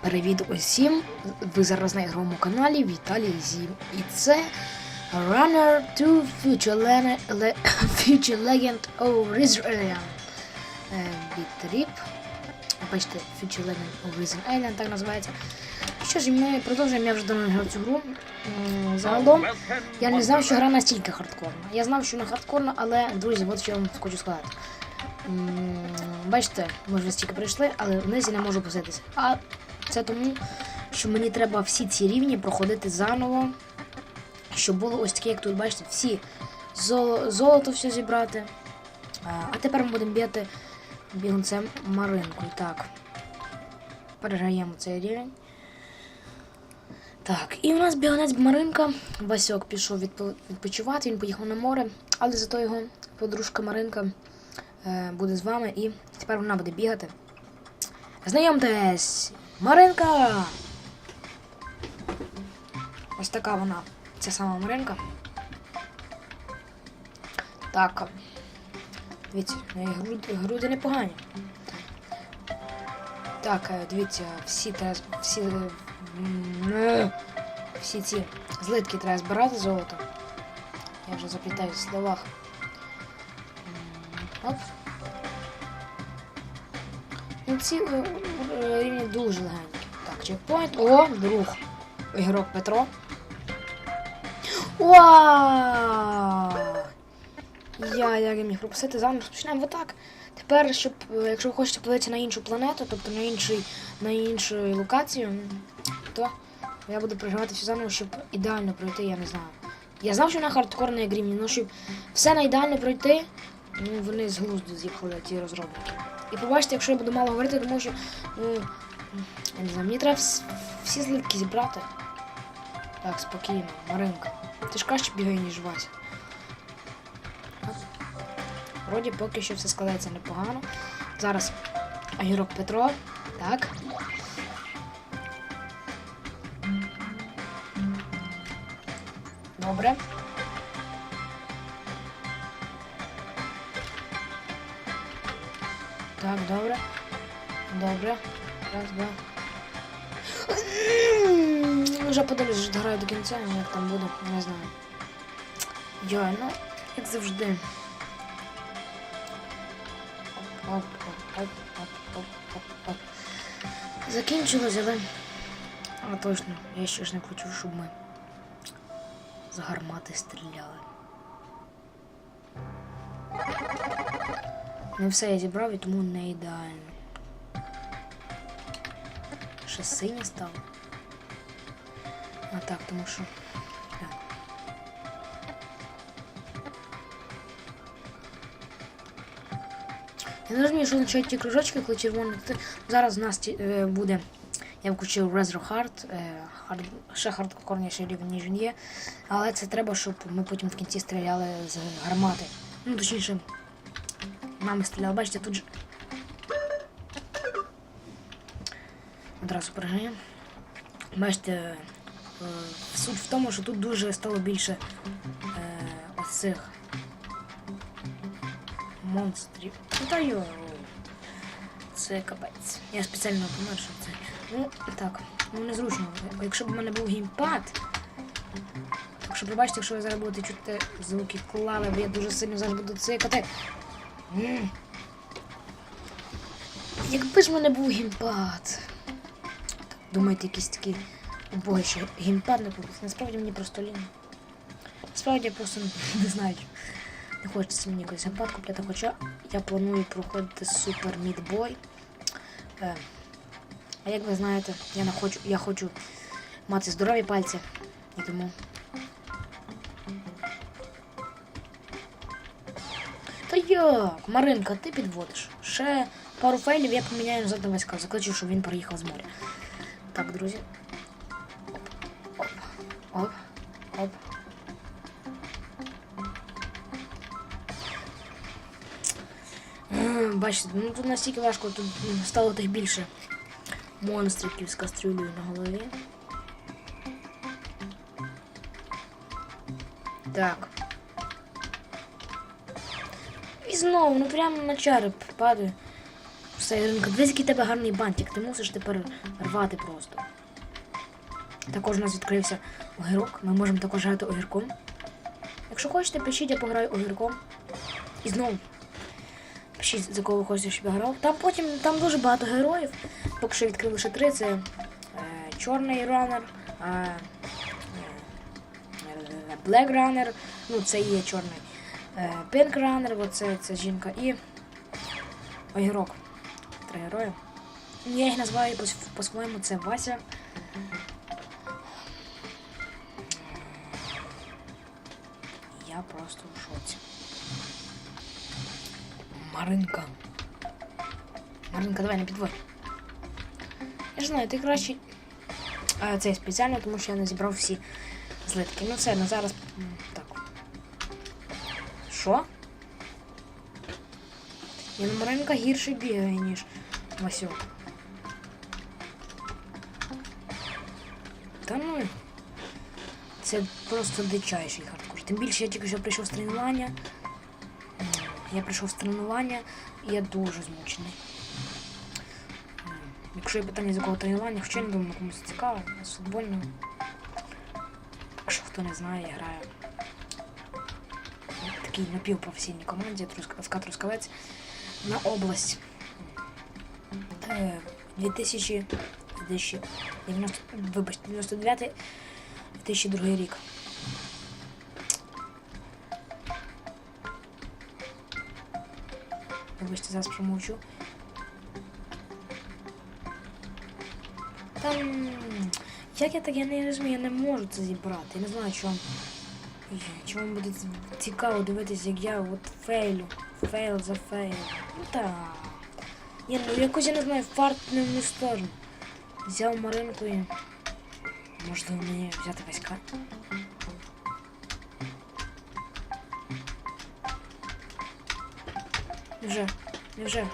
Привіт усім! Ви зараз на ігровому каналі Віталій Зім. І це Runner to Future, Le- Le- Future Legend of Israel. Бітріп. Бачите, Future Legend of Risen Island так називається. Що ж, ми продовжуємо, я вже давно грав цю гру. Загалом, я не знав, що гра настільки хардкорна. Я знав, що вона хардкорна, але, друзі, от що я вам хочу сказати. Бачите, ми вже стільки прийшли, але вниз я не можу поситися. Це тому, що мені треба всі ці рівні проходити заново. Щоб було ось таке, як тут, бачите, всі золо, золото все зібрати. А, тепер ми будемо бігати бігунцем Маринкою. Так. Переграємо цей рівень. Так, і у нас бігунець Маринка. Васьок пішов відпочивати, він поїхав на море, але зато його подружка Маринка е, буде з вами і тепер вона буде бігати. Знайомтесь! Маринка! Ось така вона. Ця сама Маринка. Так. Дивіться, груди, груди непогані. Так, е, дивіться, всі треба, всі, е, е, всі ці злитки треба збирати золото. Я вже заплітаю в словах. Оп. Ну, ці е, е, рівні дуже легенькі. Так, чекпоінт. О, друг. Ігрок Петро. Вау! Я як я міг пропустити заново розпочинаємо отак. Тепер, щоб, е, якщо ви хочете подивитися на іншу планету, тобто на інший, на іншу локацію, то я буду проживати все заново, щоб ідеально пройти, я не знаю. Я знав, що вона хардкорна як рівні, але щоб все на ідеально пройти, ну вони з глузду з'їхали ті розробники. І побачите, якщо я буду мало говорити, тому що, ну, я не знаю, мені треба вс- всі злитки зібрати. Так, спокійно, Маринка. Ти ж краще бігай, ніж Вася. Вроді поки що все складається непогано. Зараз огірок Петро. Так. Добре. Так, добре. Добре. Раз, два. Вже подивлюсь, що граю до кінця, ну, як там буде, не знаю. Йой, ну, як завжди. Оп, оп, оп, оп, оп, оп, оп. Закінчилось, але. А точно, я ще ж не хочу, щоб ми з гармати стріляли. Не все я зібрав і тому не ідеально. Ще синє стало. А так, тому що. Так. Я не розумію, що означають ті кружочки, коли червоний. Зараз у нас е, буде. Я включив Retro Hard, хард, ще хардкорніший рівень, ніж він є. Але це треба, щоб ми потім в кінці стріляли з гармати. Ну, точніше, нами стріляли. Бачите, тут же. Одразу перегаємо. Бачите, е, суть в тому, що тут дуже стало більше е, ось цих монстрів. Та йо. Це капець. Я спеціально помер, щоб це. Ну, так, ну незручно. Якщо б у мене був геймпад. Так що пробачте, якщо ви зараз будете чути звуки клави, бо я дуже сильно зараз буду цикати. Якби ж в мене був геймпад. Думаєте, якийсь такий убогий, що геймпад не купить. Насправді мені просто лінь. Насправді я просто не знаю. Не хочеться мені якийсь геймпад купляти, хоча я планую проходити Boy. Е, а як ви знаєте, я не я хочу мати здорові пальці. І тому. Та? Маринка, ти підводиш. Ще пару фейлів я поміняю назад на війська. Закличу, щоб він приїхав з моря. Так, друзі. Оп. Оп. Оп. Оп. Бачите, ну тут настільки важко, тут стало тих більше монстриків з кастрюлею на голові. Так. Знову, ну прямо на череп падаю. все, Іринка, дивись, який тебе гарний бантик. Ти мусиш тепер рвати просто. Також у нас відкрився огірок. Ми можемо також грати огірком. Якщо хочете, пишіть, я пограю огірком. І знову. Пишіть, за кого хочете, щоб я грав. Там потім там дуже багато героїв. Поки що відкрив лише три. Це е, чорний ранер, е, е, Black Runner, ну це і є чорний. Е, Pink оце це жінка і огірок. Три герої. Я їх називаю по- по-своєму, це Вася. Я просто в шоці. Маринка. Маринка, давай не підводь. Я ж знаю, ти краще. Це спеціально, тому що я не зібрав всі злитки. Ну все, на зараз. Що? Ні, ну гірше бігає, ніж Васюк. Та ну. Це просто дичайший хардкор. Тим більше я тільки що прийшов з тренування. Я прийшов з тренування і я дуже змучений. Якщо є питання з якого тренування, хоча я не думаю, комусь цікаво, з футбольного. Якщо хто не знає, я граю такій напівпрофесійній команді ФК Трускавець на область. Е, 2000, 2090, вибачте, 99 2002 рік. Вибачте, зараз промовчу. Там. Як я так я не розумію, я не можу це зібрати. Я не знаю, чому. Чому вам буде цікаво дивитися, як я от фейлю. Фейл за фейл. Ну так. Ні, ну якось я не знаю, фарт не в мою сторону. Взяв Маринку і. Можливо, мені взяти васька. Невже? Невже?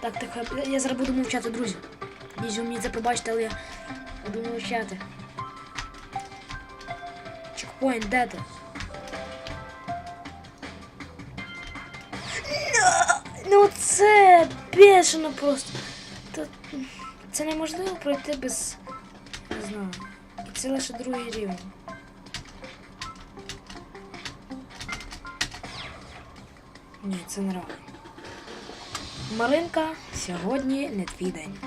Так, так, я- я зараз буду мовчати, друзі. Дізю, мені це пробачте, але я буду мовчати. Чекпоінт, де ти? Ну це бешено просто. Та, це неможливо пройти без. Не знаю. І це лише другий рівень. Ні, це не реально. Маринка, сьогодні не твій день.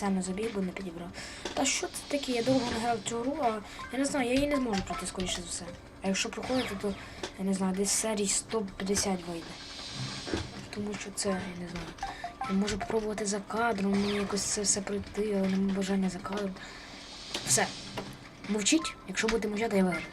Спеціально забіг, бо не підібрав. Та що це таке? Я довго не грав цю гру, а я не знаю, я її не зможу пройти скоріше за все. А якщо проходити, то я не знаю, десь серій 150 вийде. Тому що це, я не знаю. Я можу спробувати за кадром, мені якось це все пройти, але немає бажання за кадром. Все. Мовчіть, якщо будете мовчати, я виграю.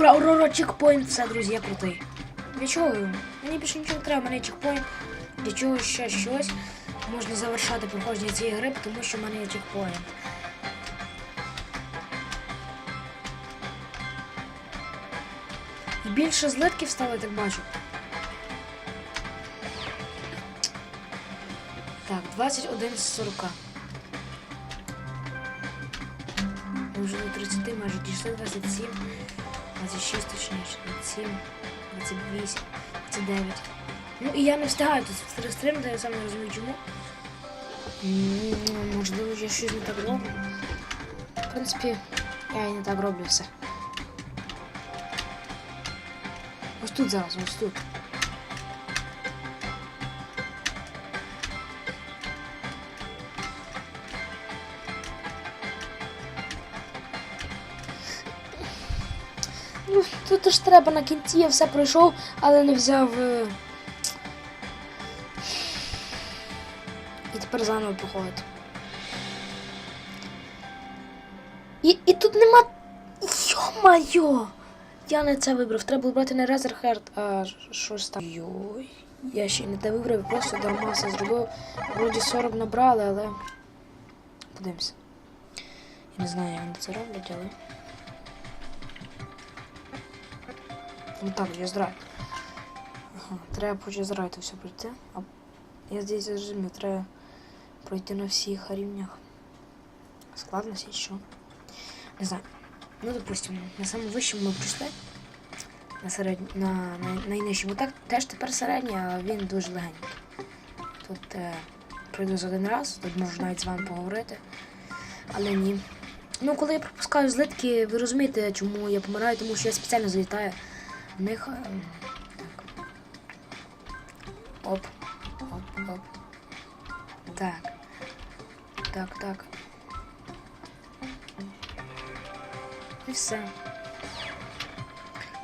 Ура, ура, ура, чекпоінт, все, друзі, я крутий. Для чого? Мені більше нічого не треба, мене чекпоінт. Для чого ще щось можна завершати проходження цієї гри, тому що в мене є чекпоінт. Більше злитків стало, я так бачу. Так, 21 з 40. Ми вже до 30 майже дійшли 27, 26 точніше, 27, 28, 29. Ну і я не встигаю тут стримати, я сам не розумію чому. М, Можливо, я щось не так роблю. В принципі, я і не так роблю все. Ось тут зараз, ось тут. Тут ж треба на кінці, я все пройшов, але не взяв. е, І тепер заново проходить. І, і тут нема. Йо-майо! Я не це вибрав. Треба було брати не Резерхерд, а щось там. Йой. Я ще й не те вибрав, просто дарма все зробив. Вроді 40 набрали, але. Подивимося. Я не знаю, як вони це роблять, але. Ну так, я. Ага, треба по Джезрайту все пройти. А я здесь зажимі, треба пройти на всіх рівнях. Складності, що? Не знаю. Ну, допустимо, на самому вищому ми пройшли. На середнь... на, на найнижчому. Так, теж тепер середній, а він дуже легенький. Тут е, пройду за один раз, тут можу навіть з вами поговорити. Але ні. Ну, коли я пропускаю злитки, ви розумієте, чому я помираю, тому що я спеціально залітаю в них. е, Так. Оп. Оп, оп. Так. Так, так. І все.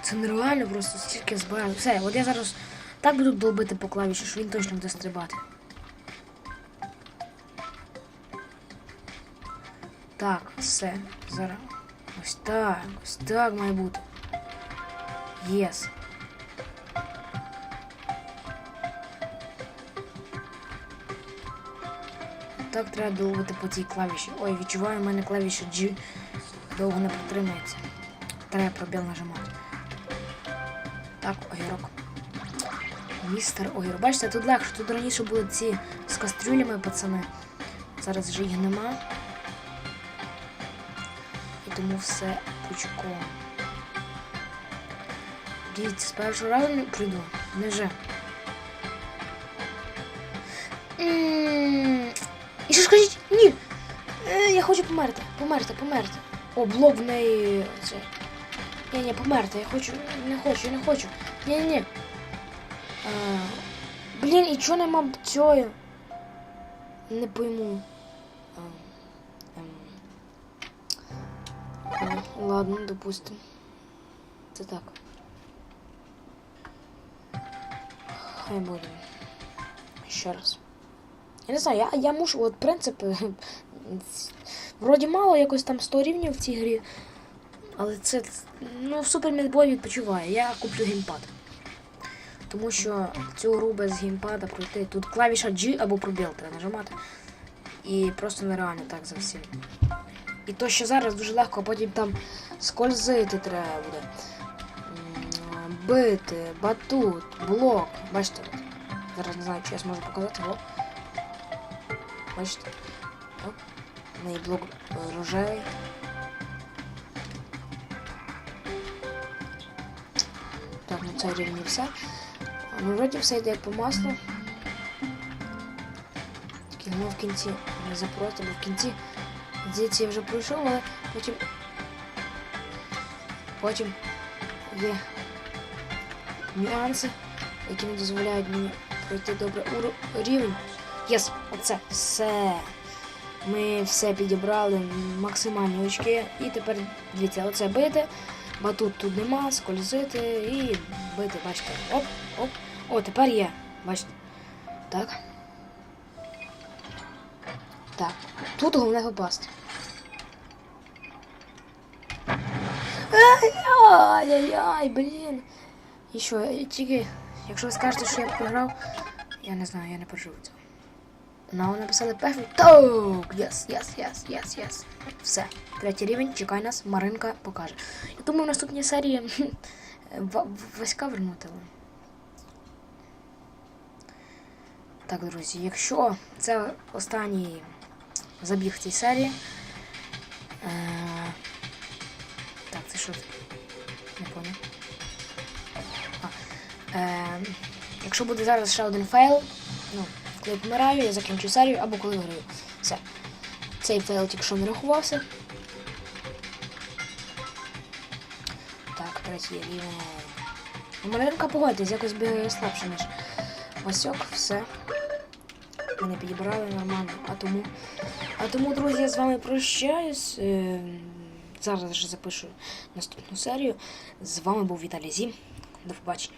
Це нереально просто стільки збираю. Все, от я зараз так буду долбити по клавіші, що він точно буде стрибати. Так, все. Зараз. Ось так. Ось так має бути. Єс. Так треба долбити по цій клавіші. Ой, відчуваю, у мене клавіша G довго не протримається. Треба пробіл нажимати. Так, огірок. Містер огірок. Бачите, тут легше. Тут раніше були ці з кастрюлями, пацани. Зараз вже їх нема. І тому все пучком. Дивіться, з першого разу не прийду. Неже. І що скажіть? Ні! Е, Я хочу померти, померти, померти. О, блок в неї. Це. Ні, ні, померти, я хочу. Не хочу, не хочу. Ні, ні, ні. А, Блін, і чого нема цього? Не пойму. А, ем. Ладно, допустим. Це так. Хай буде. Ще раз. Я не знаю, я, я мушу, от принцип. Вроді мало якось там 100 рівнів в цій грі. Але це. Ну, Супер Мідбой відпочиває. Я куплю геймпад. Тому що цю гру без геймпада пройти. Тут клавіша G або пробіл треба нажимати. І просто нереально так за всім. І то, що зараз дуже легко, а потім там скользити треба буде. М, Бити, батут, блок. Бачите? от. Зараз не знаю, чи я зможу показати. О. Бачите? Оп. В неї блок е, рожевий. Так, ну це рівні все. А, Ну, вроді все йде як по маслу. Тільки ну в кінці не запросто, бо в кінці здається я вже пройшов, але потім. Потім є нюанси, які не дозволяють мені пройти добре рівень. Єс, оце все. Ми все підібрали, максимальні очки. І тепер дивіться, оце бити. Батут тут нема, скользити і бити, бачите. Оп, оп. О, тепер є. Бачите. Так. Так. Тут головне попасти. Ай-яй-яй, блін. І що, тільки, якщо ви скажете, що я програв, я не знаю, я не переживу цього. Нам написали перший ток. Єс, єс, єс, єс, єс. Все. Третій рівень, чекай нас, Маринка покаже. Я думаю, в наступній серії Васька вернути. Так, друзі, якщо це останній забіг в цій серії. Е... Так, це що? Не поняв. Е... Якщо буде зараз ще один фейл, ну, коли помираю, я закінчу серію або коли виграю. Все. Цей фейл тільки що не рахувався. Так, третій рівень. Ну, Маляринка погодьтесь, якось бігає слабше, ніж Васьок, все. Мене підібрали нормально. А тому, а тому, друзі, я з вами прощаюсь. Е, Зараз вже запишу наступну серію. З вами був Віталій Зім. До побачення.